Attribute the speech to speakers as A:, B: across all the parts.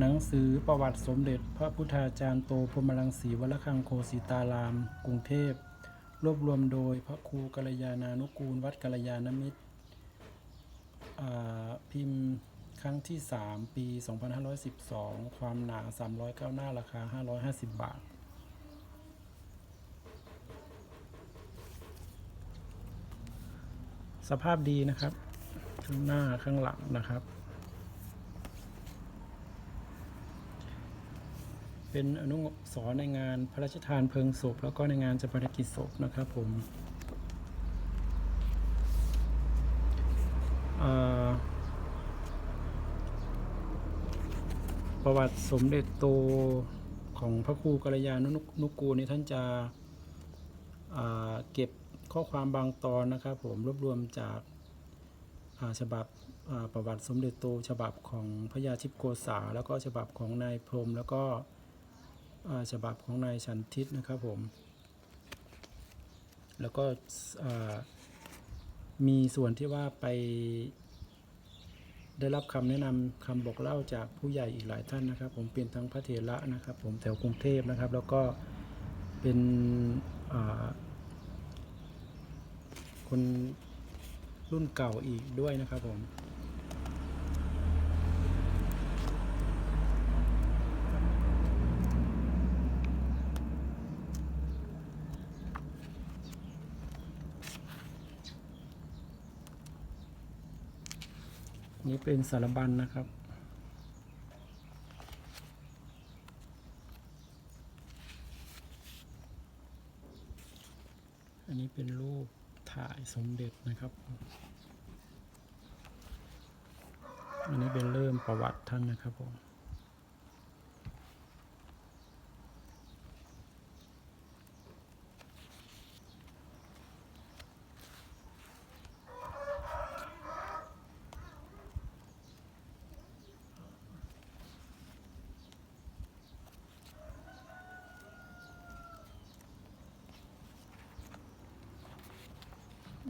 A: หนังสือประวัติสมเด็จ พระพุทธาจารย์โตพรมรังสีวระฆังโคสิตาราม กรุงเทพ รวบรวมโดยพระครูกัลยาณานุกูล วัดกัลยาณมิตร พิมพ์ครั้งที่ 3 ปี 2512 ความหนา 309 หน้าราคา 550 บาท สภาพดีนะครับ ข้างหน้าข้างหลังนะครับ เป็นอนุสรในงานพระราชทานเพลิงศพ แล้วก็ในงานจัปนกิจศพนะครับผมประวัติสมเด็จโตของพระครูกัลยาณนุกูลนี่ท่านจะเก็บข้อความบางตอนนะครับผมรวบรวมจากาฉบับประวัติสมเด็จโตฉบับของพระยาชิปโกษา แล้วก็ฉบับของนายพรมแล้วก็ ฉบับของนายชันทิศนะครับผม แล้วก็มีส่วนที่ว่าไปได้รับคำแนะนำคำบอกเล่าจากผู้ใหญ่อีกหลายท่านนะครับ ผมเป็นทั้งพระเถระนะครับ ผมแถวกรุงเทพนะครับ แล้วก็เป็นคนรุ่นเก่าอีกด้วยนะครับผม นี่เป็นสารบัญนะครับ อันนี้เป็นรูปถ่ายสมเด็จนะครับ อันนี้เป็นเริ่มประวัติท่านนะครับผม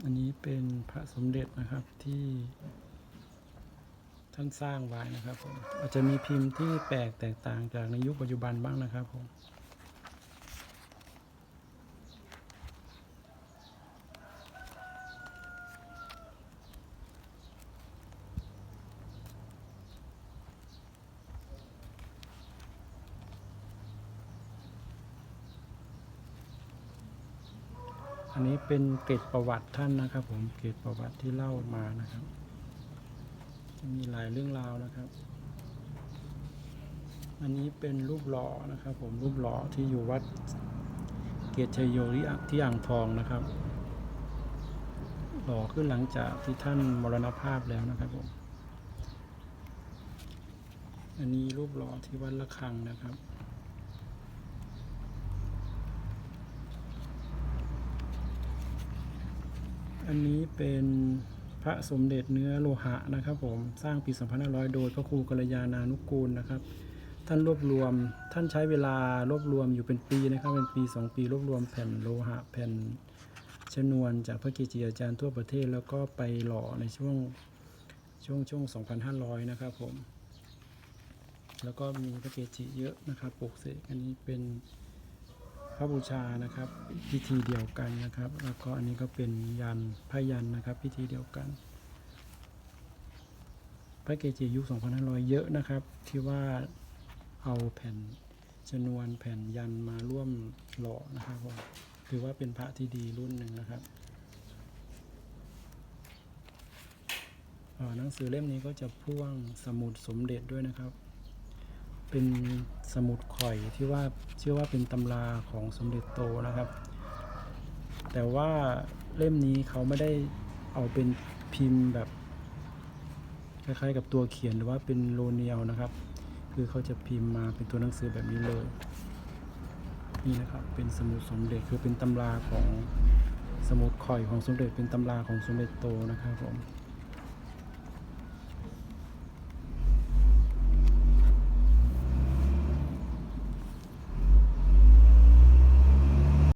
A: อันนี้เป็นพระสมเด็จนะครับที่ท่านสร้างไว้นะครับผมอาจจะมีพิมพ์ที่แปลกแตกต่างจากในยุคปัจจุบันบ้างนะครับผม อันนี้เป็นเกร็ดประวัติท่านนะครับ ผมเกร็ดประวัติที่เล่ามานะครับ มีหลายเรื่องราวนะครับ อันนี้เป็นรูปหล่อนะครับ ผมรูปหล่อที่อยู่วัดเกียรติชัยโยที่อ่างที่อ่างทองนะครับ หล่อขึ้นหลังจากที่ท่านมรณภาพแล้วนะครับผมอันนี้รูปหล่อที่วัดละคังนะครับ อันนี้เป็นพระสมเด็จเนื้อโลหะนะครับ ผมสร้างปี 2500 โดยพระครูกัลยาณานุกูลนะครับ ท่านรวบรวมท่านใช้เวลารวบรวมอยู่เป็นปีนะครับ เป็นปี 2 ปีรวบรวมแผ่นโลหะแผ่นชนวนจากพระเกจิอาจารย์ทั่วประเทศแล้วก็ไปหล่อในช่วงช่วงช่วง 2,500 นะครับผม แล้วก็มีพระเกจิเยอะนะครับปลูกเสกอันนี้เป็น พระบูชานะครับพิธีเดียวกันนะครับ แล้วก็อันนี้ก็เป็นยันพระยันนะครับ พิธีเดียวกัน พระเกจิยุค 2500 เยอะนะครับ ที่ว่าเอาแผ่นชนวนแผ่นยันมาร่วมหล่อนะครับผมถือว่าเป็นพระที่ดีรุ่นหนึ่งนะครับหนังสือเล่มนี้ก็จะพ่วงสมุดสมเด็จด้วยนะครับ เป็นสมุดข่อยที่ว่าเชื่อว่าเป็นตำราของสมเด็จโตนะครับ แต่ว่าเล่มนี้เขาไม่ได้เอาเป็นพิมพ์แบบคล้ายๆกับตัวเขียนหรือว่าเป็นโลเนียลนะครับ คือเขาจะพิมพ์มาเป็นตัวหนังสือแบบนี้เลย นี่นะครับเป็นสมุดสมเด็จคือเป็นตำราของสมุดข่อยของสมเด็จเป็นตำราของสมเด็จโตนะครับผม